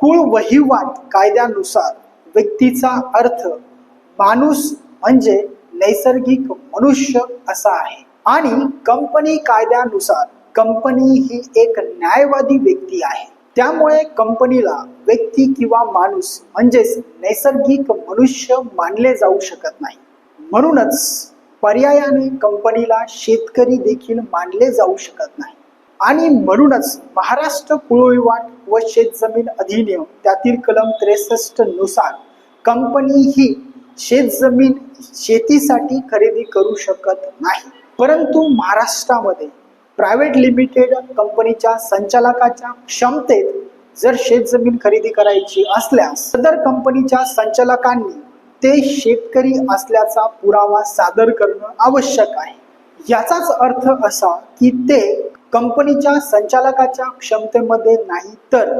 कुळ वहिवाट कायद्यानुसार व्यक्तीचा अर्थ माणूस म्हणजे नैसर्गिक मनुष्य असा आहे. आणि कंपनी कायद्यानुसार कंपनी ही एक न्यायवादी व्यक्ती आहे. त्यामुळे कंपनीला व्यक्ती किंवा माणूस म्हणजेच नैसर्गिक मनुष्य मानले जाऊ शकत नाही. म्हणूनच पर्यायाने कंपनीला शेतकरी देखील मानले जाऊ शकत नाही. आणि म्हणूनच महाराष्ट्र कुळविवाट व शेतजमीन अधिनियम त्यातील कलम त्रेसष्टनुसार कंपनी ही शेतजमीन शेतीसाठी खरेदी करू शकत नाही. परंतु महाराष्ट्रामध्ये प्रायव्हेट लिमिटेड कंपनीच्या संचालकाच्या क्षमतेत जर शेतजमीन खरेदी करायची असल्यास सदर कंपनीच्या संचालकांनी ते शेतकरी असल्याचा पुरावा सादर करणं आवश्यक आहे. याचाच अर्थ असा की ते कंपनीच्या संचालकाच्या क्षमतेमध्ये नाही तर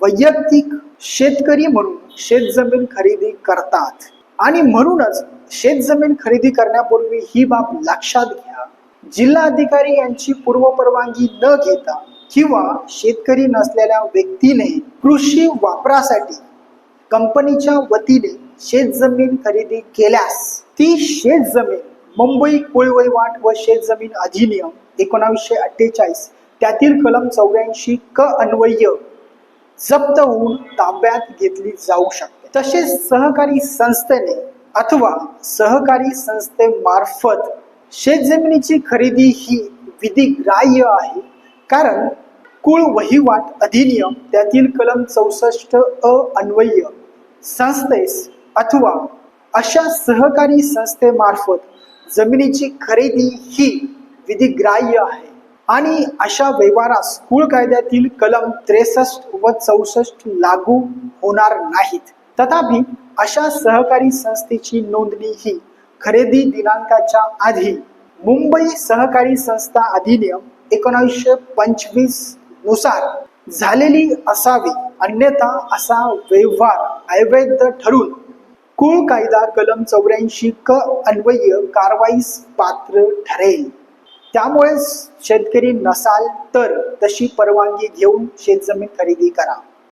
वैयक्तिक शेतकरी म्हणून शेतजमीन खरेदी करतात. आणि म्हणूनच शेतजमीन खरेदी करण्यापूर्वी ही बाब लक्षात घ्या. जिल्हा अधिकारी यांची पूर्वपरवानगी न घेता किंवा शेतकरी नसलेल्या व्यक्तीने कृषी वापरासाठी कंपनीच्या वतीने शेतजमीन खरेदी केल्यास ती शेतजमीन मुंबई कुळवहिवाट व शेतजमीन अधिनियम एकोणावीसशे अठ्ठेचाळीस त्यातील कलम चौऱ्याऐंशी क अन्वय जप्त होऊन ताब्यात घेतली जाऊ शकते. तसेच सहकारी संस्थेने अथवा सहकारी संस्थेमार्फत शेतजमिनीची खरेदी ही विधिग्राह्य आहे. कारण कुळ वहिवाट अधिनियम त्यातील कलम चौसष्ट अ अन्वय संस्थेस अथवा अशा सहकारी संस्थेमार्फत जमिनीची खरेदी ही विधिग्राह्य आहे. आणि अशा व्यवहारास कुळ कायद्यातील कलम त्रेसष्ट व चौसष्ट लागू होणार नाहीत. तथापि अशा सहकारी संस्थेची नोंदणी ही खरेदी दिनांकाच्या आधी मुंबई सहकारी संस्था अधिनियम एकोणावीसशे पंचवीसनुसार झालेली असावी. अन्यथा असा व्यवहार अवैध ठरून कुळ कायदा कलम चौऱ्याऐंशी क अन्वय कारवाईस पात्र ठरेल. त्यामुळे शेतकरी नसाल तर तशी परवानगी घेऊन शेतजमीन खरेदी करा.